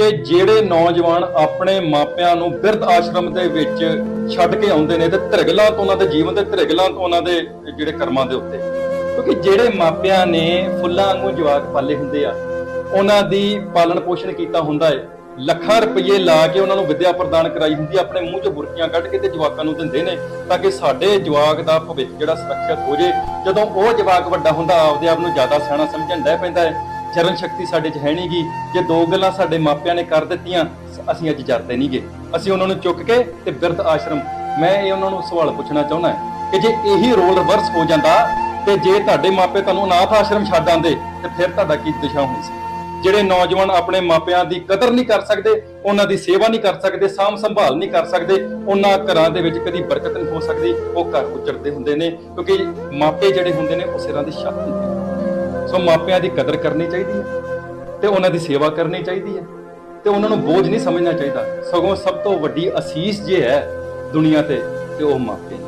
ਕਿ ਜਿਹੜੇ ਨੌਜਵਾਨ ਆਪਣੇ ਮਾਪਿਆਂ ਨੂੰ ਬਿਰਧ ਆਸ਼ਰਮ ਦੇ ਵਿੱਚ ਛੱਡ ਕੇ ਆਉਂਦੇ ਨੇ ਤੇ ਧਿਰਗਲਾਂ ਤੋਂ ਉਹਨਾਂ ਦੇ ਜੀਵਨ ਦੇ ਧਿਰਗਲਾਂ ਤੋਂ ਉਹਨਾਂ ਦੇ ਜਿਹੜੇ ਕਰਮਾਂ ਦੇ ਉੱਤੇ। ਕਿਉਂਕਿ ਜਿਹੜੇ ਮਾਪਿਆਂ ਨੇ ਫੁੱਲਾਂ ਵਾਂਗੂ ਜਵਾਕ ਪਾਲੇ ਹੁੰਦੇ ਆ, ਉਹਨਾਂ ਦੀ ਪਾਲਣ ਪੋਸ਼ਣ ਕੀਤਾ ਹੁੰਦਾ ਹੈ ਲੱਖਾਂ ਰੁਪਏ ਲਾ ਕੇ ਉਹਨਾਂ ਨੂੰ ਵਿੱਦਿਆ ਪ੍ਰਦਾਨ ਕਰਾਈ ਹੁੰਦੀ ਹੈ ਆਪਣੇ ਮੂੰਹ ਚੋਂ ਬੁਰਕੀਆਂ ਕੱਢ ਕੇ ਤੇ ਜਵਾਕਾਂ ਨੂੰ ਦਿੰਦੇ ਨੇ ਤਾਂ ਕਿ ਸਾਡੇ ਜਵਾਕ ਦਾ ਭਵਿੱਖ ਜਿਹੜਾ ਸੁਰੱਖਿਅਤ ਹੋ ਜੇ। ਜਦੋਂ ਉਹ ਜਵਾਕ ਵੱਡਾ ਹੁੰਦਾ, ਆਪਦੇ ਆਪ ਨੂੰ ਜ਼ਿਆਦਾ ਸਿਆਣਾ ਸਮਝਣ ਦਾ ਪੈਂਦਾ ਹੈ ਚਰਨ ਸ਼ਕਤੀ ਸਾਡੇ 'ਚ ਹੈ ਨਹੀਂਗੀ। ਜੇ ਦੋ ਗੱਲਾਂ ਸਾਡੇ ਮਾਪਿਆਂ ਨੇ ਕਰ ਦਿੱਤੀਆਂ ਅਸੀਂ ਅੱਜ ਜਰਦੇ ਨਹੀਂਗੇ। ਅਸੀਂ ਉਹਨਾਂ ਨੂੰ ਚੁੱਕ ਕੇ ਤੇ ਬਿਰਧ ਆਸ਼ਰਮ, ਮੈਂ ਇਹ ਉਹਨਾਂ ਨੂੰ ਸਵਾਲ ਪੁੱਛਣਾ ਚਾਹੁੰਦਾ ਕਿ ਜੇ ਇਹੀ ਰੋਲ ਰਿਵਰਸ ਹੋ ਜਾਂਦਾ ਤੇ ਜੇ ਤੁਹਾਡੇ ਮਾਪੇ ਤੁਹਾਨੂੰ ਅਨਾਥ ਆਸ਼ਰਮ ਛੱਡ ਆਂਦੇ ਤੇ ਫਿਰ ਤੁਹਾਡਾ ਕੀ ਦਿਸ਼ਾ ਹੋਣੀ ਸੀ? ਜਿਹੜੇ ਨੌਜਵਾਨ ਆਪਣੇ ਮਾਪਿਆਂ ਦੀ ਕਦਰ ਨਹੀਂ ਕਰ ਸਕਦੇ, ਉਹਨਾਂ ਦੀ ਸੇਵਾ ਨਹੀਂ ਕਰ ਸਕਦੇ, ਸਾਂਭ ਸੰਭਾਲ ਨਹੀਂ ਕਰ ਸਕਦੇ, ਉਹਨਾਂ ਘਰਾਂ ਦੇ ਵਿੱਚ ਕਦੀ ਬਰਕਤ ਨਹੀਂ ਹੋ ਸਕਦੀ, ਉਹ ਘਰ ਉਜੜਦੇ ਹੁੰਦੇ ਨੇ, ਕਿਉਂਕਿ ਮਾਪੇ ਜਿਹੜੇ ਹੁੰਦੇ ਨੇ, ਉਹ ਸਿਰਾਂ ਦੀ ਛੱਤ ਹੁੰਦੇ ਸੋ ਮਾਪਿਆਂ ਦੀ ਕਦਰ ਕਰਨੀ ਚਾਹੀਦੀ ਹੈ ਤੇ ਉਹਨਾਂ ਦੀ ਸੇਵਾ ਕਰਨੀ ਚਾਹੀਦੀ ਹੈ ਤੇ ਉਹਨਾਂ ਨੂੰ ਬੋਝ ਨਹੀਂ ਸਮਝਣਾ ਚਾਹੀਦਾ। ਸਗੋਂ ਸਭ ਤੋਂ ਵੱਡੀ ਅਸੀਸ ਜੇ ਹੈ ਦੁਨੀਆ ਤੇ ਤੇ ਉਹ ਮਾਪੇ ਨੇ।